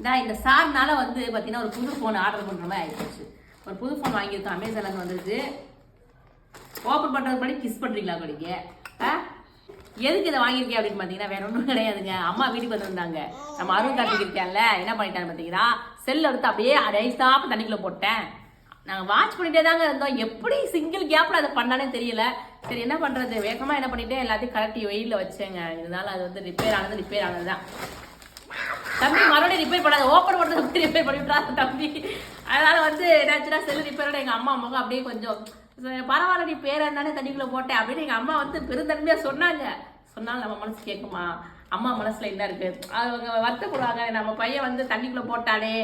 நான் இந்த சார்னால வந்து பார்த்தீங்கன்னா ஒரு புது ஃபோன் ஆர்டர் பண்ணுற மாதிரி ஆயிடுச்சு ஒரு புது ஃபோன் வாங்கியிருக்கோம் அமேசானுக்கு வந்துருச்சு ஓப்பன் பண்ணுறது படி கிஸ் பண்ணுறீங்களா படிக்க ஆ? எதுக்கு இதை வாங்கியிருக்கேன் அப்படின்னு பார்த்தீங்கன்னா வேற ஒன்றும் கிடையாதுங்க. அம்மா வீட்டுக்கு வந்திருந்தாங்க. நம்ம அருண் கார்த்திக் இருக்கேன்ல என்ன பண்ணிட்டான்னு பார்த்தீங்கன்னா செல் எடுத்து அப்படியே அரைசாப்பு தண்ணிக்குள்ளே போட்டேன். நாங்கள் வாட்ச் பண்ணிட்டே தாங்க இருந்தோம். எப்படி சிங்கிள் கேப்பில் அதை பண்ணானே தெரியல. சரி என்ன பண்ணுறது வேகமாக என்ன பண்ணிட்டேன்? எல்லாத்தையும் கரெக்டி வெயிலில் வச்சேங்க. இதனால அது வந்து ரிப்பேர் ஆனது ரிப்பேர் ஆனது தான் தம்பி மறுபடியும் ரிப்பேர் பண்ணாத. ஓப்பன் பண்ணுறது எப்படி ரிப்பேர் பண்ணிவிட்டா தம்பி. அதனால வந்து என்னாச்சுன்னா செல்லு ரிப்பேரோட எங்கள் அம்மா முகம் அப்படியே கொஞ்சம் பரவாயில்ல நீ பேர் இருந்தானே தண்ணிக்குள்ள போட்டேன் அப்படின்னு எங்கள் அம்மா வந்து பெருந்தன்மையாக சொன்னாங்க. சொன்னாலும் நம்ம மனசு கேட்குமா? அம்மா மனசில் என்ன இருக்குது அவங்க வருத்தப்படுவாங்க. நம்ம பையன் வந்து தண்ணிக்குள்ளே போட்டானே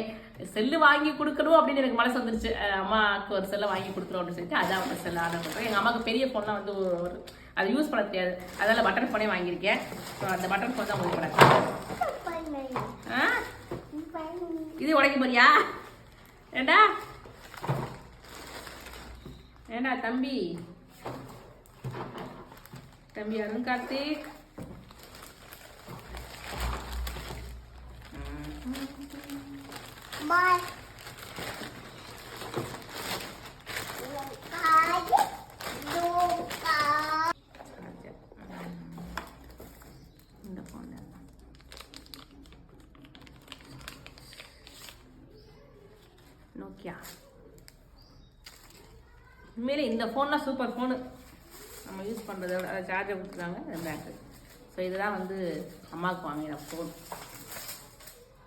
செல்லு வாங்கி கொடுக்கணும் அப்படின்னு எனக்கு மனசு வந்துருச்சு. அம்மாவுக்கு ஒரு செல்லை வாங்கி கொடுக்குறோம் அப்படின்னு சொல்லிட்டு அதான் ஒரு ஆர்டர் பண்ணுறேன் எங்கள் அம்மாவுக்கு பெரிய ஃபோன்லாம் வந்து ஒரு அதை அது யூஸ் பண்ண தெரியாது. அதனால் பட்டன் ஃபோனே வாங்கியிருக்கேன். ஸோ அந்த பட்டன் ஃபோன் தான் உங்களுக்கு இது உடைக்க போறியா ஏண்டா ஏண்டா தம்பி தம்பி அருண் கார்த்திக் Bye. இந்த ஃபோன் நோக்கியா உண்மையிலே இந்த ஃபோன்லாம் சூப்பர் ஃபோனு நம்ம யூஸ் பண்ணுறத விட சார்ஜர் கொடுத்துருக்காங்க பேட்ரி ஸோ இதுதான் வந்து அம்மாவுக்கு வாங்கின ஃபோன்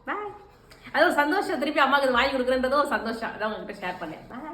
பாய் அது ஒரு சந்தோஷம். திருப்பி அம்மாவுக்கு இது வாங்கி கொடுக்குறன்றது ஒரு சந்தோஷம். அதான் உங்ககிட்ட ஷேர் பண்ணேன். பாய்